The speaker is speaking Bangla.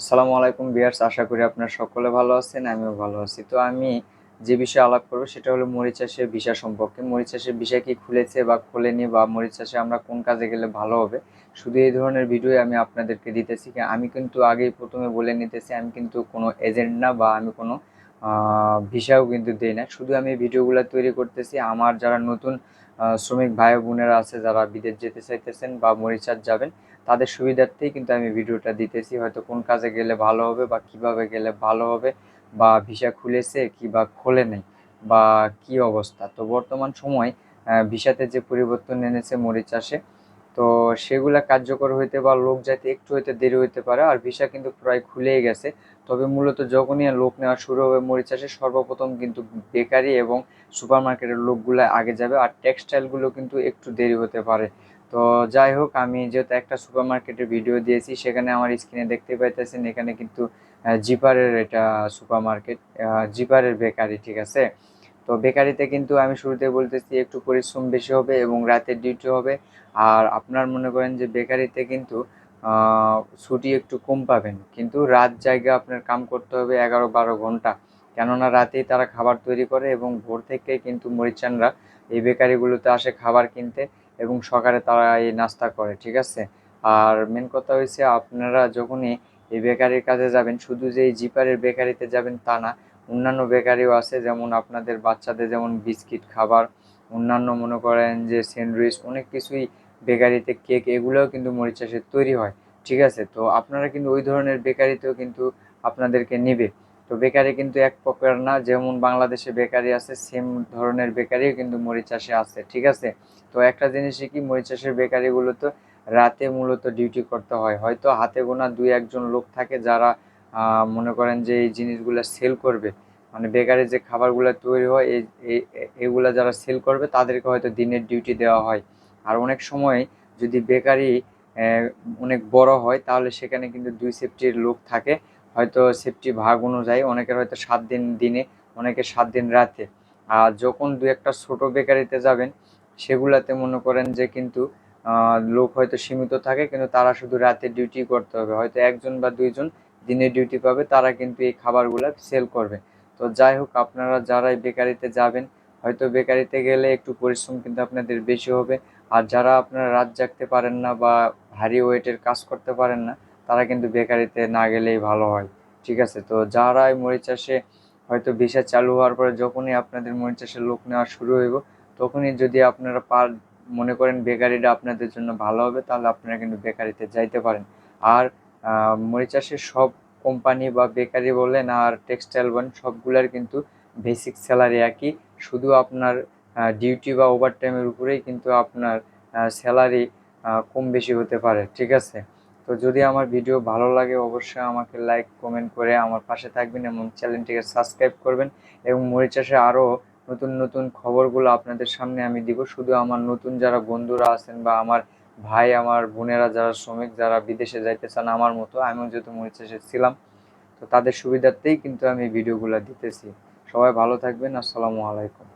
আসসালামু আলাইকুম বিয়ার্স আশা করি আপনারা সকলে ভালো আছেন, আমিও ভালো আছি। তো আমি যে বিষয়ে আলাপ করব সেটা হলো মরিচ চাষের ভিসা সম্পর্কে। মরিচ চাষের ভিসা কি খুলেছে বা খোলেনি বা মরিচ চাষে আমরা কোন কাজে গেলে ভালো হবে? শুধু এই ধরনের ভিডিও আমি আপনাদেরকে দিতেছি। আমি কিন্তু আগেই প্রথমে বলে নিতেছি, আমি কিন্তু কোনো এজেন্ট না বা আমি কোনো ভিসাও কিন্তু দিই না। শুধু আমি ভিডিওগুলো তৈরি করতেছি। আমার যারা নতুন শ্রমিক ভাই বোনেরা আছে, যারা বিদেশ যেতে চাইতেছেন বা মরিচ চাষ যাবেন, তাদের সুবিধার্থেই কিন্তু আমি ভিডিওটা দিতেছি। হয়তো কোন কাজে গেলে ভালো হবে বা কীভাবে গেলে ভালো হবে বা ভিসা খুলেছে কি বা খোলে নেই বা কি অবস্থা। তো বর্তমান সময় ভিসাতে যে পরিবর্তন এনেছে মরিচ চাষে তো সেগুলা কার্যকর হইতে বা লোক যাতে একটু হইতে দেরি হইতে পারে, আর ভিসা কিন্তু প্রায় খুলেই গেছে। তবে মূলত যখনই লোক নেওয়া শুরু হবে, মরিচ চাষে সর্বপ্রথম কিন্তু বেকারি এবং সুপার মার্কেটের লোকগুলো আগে যাবে, আর টেক্সটাইলগুলো কিন্তু একটু দেরি হতে পারে। তো যাই হোক, আমি যেহেতু একটা সুপার মার্কেটের ভিডিও দিয়েছি, সেখানে আমার স্ক্রিনে দেখতে পাইতেছেন, এখানে কিন্তু জিপারের এটা সুপার মার্কেট জিপারের বেকারি, ঠিক আছে? তো বেকারিতে কিন্তু আমি শুরুতে বলতেছি একটু পরিশ্রম বেশি হবে এবং রাতের ডিউটি হবে। আর আপনার মনে করেন যে বেকারিতে কিন্তু ছুটি একটু কম পাবেন। কিন্তু রাত জায়গা আপনার কাম করতে হবে এগারো বারো ঘণ্টা। কেননা রাতেই তারা খাবার তৈরি করে এবং ভোর থেকে কিন্তু মরিচানরা এই বেকারিগুলোতে আসে খাবার কিনতে এবং সকালে তারা এই নাস্তা করে, ঠিক আছে? আর মেন কথা হয়েছে আপনারা যখনই এই বেকারির কাজে যাবেন, শুধু যে এই জিপারের বেকারিতে যাবেন তা না অন্যান্য বেকারিও আছে, যেমন আপনাদের বাচ্চাদের যেমন বিস্কিট খাবার, অন্যান্য মনে করেন যে স্যান্ডউইচ, অনেক কিছুই বেকারিতে কেক, এগুলোও কিন্তু মরিচ চাষের তৈরি হয়, ঠিক আছে? তো আপনারা কিন্তু ওই ধরনের বেকারিতেও কিন্তু আপনাদেরকে নেবে। তো বেকারি কিন্তু এক প্রকার না, যেমন বাংলাদেশে বেকারি আছে, সেম ধরনের বেকারিও কিন্তু মরিচ চাষে আছে, ঠিক আছে? তো একটা জিনিসই কি, মরিচ চাষের বেকারিগুলোতে রাতে মূলত ডিউটি করতে হয়। হয়তো হাতে গোনা দুই একজন লোক থাকে যারা মনে করেন যে এই জিনিসগুলো সেল করবে। মানে বেকারি যে খাবারগুলো তৈরি হয়, এই এগুলা যারা সেল করবে, তাদেরকে হয়তো দিনের ডিউটি দেওয়া হয়। আর অনেক সময় যদি বেকারি অনেক বড় হয়, তাহলে সেখানে কিন্তু দুই সেফটির লোক থাকে। হয়তো সেফটি ভাগ অনুযায়ী অনেকের হয়তো সাত দিন দিনে, অনেকের সাত দিন রাতে। আর যখন দু একটা ছোট বেকারিতে যাবেন, সেগুলাতে মনে করেন যে কিন্তু লোক হয়তো সীমিত থাকে, কিন্তু তারা শুধু রাতে ডিউটি করতে হবে। হয়তো একজন বা দুইজন দিনে ডিউটি পাবে, তারা কিন্তু এই খাবারগুলো সেল করবে। তো যাই হোক, আপনারা যারাই বেকারিতে যাবেন, হয়তো বেকারিতে গেলে একটু পরিশ্রম কিন্তু আপনাদের বেশি হবে। আর যারা আপনারা রাত জাগতে পারেন না বা ভারী ওয়েটের কাজ করতে পারেন না, তারা কিন্তু বেকারিতে না গেলেই ভালো হয়। ঠিক আছে? তো যারাই মরিচ চাষে হয়তো ভিসা চালু হওয়ার পরে যখনই আপনাদের মরিচ চাষের লোক নেওয়া শুরু হইব, তখনই যদি আপনারা পার, মনে করেন বেকারিটা আপনাদের জন্য ভালো হবে, তাহলে আপনারা কিন্তু বেকারিতে যাইতে পারেন। আর মরিচ চাষের সব কোম্পানি বা বেকারি বলেন আর টেক্সটাইল বলেন, সবগুলার কিন্তু বেসিক স্যালারি একই। শুধু আপনার ডিউটি বা ওভার টাইমের উপরেই কিন্তু আপনার স্যালারি কম বেশি হতে পারে, ঠিক আছে? তো যদি আমার ভিডিও ভালো লাগে, অবশ্যই আমাকে লাইক কমেন্ট করে আমার পাশে থাকবেন এবং চ্যানেলটিকে সাবস্ক্রাইব করবেন এবং মরিচ চাষে আরও নতুন নতুন খবরগুলো আপনাদের সামনে আমি দিব। শুধু আমার নতুন যারা বন্ধুরা আছেন বা আমার ভাই, আমার বোনেরা যারা শ্রমিক, যারা বিদেশে যাইতে চান, আমার মতো, আমিও যেহেতু মরিচ চাষে ছিলাম, তো তাদের সুবিধার্থেই কিন্তু আমি ভিডিওগুলো দিতেছি। সবাই ভালো থাকবেন, আসসালামু আলাইকুম।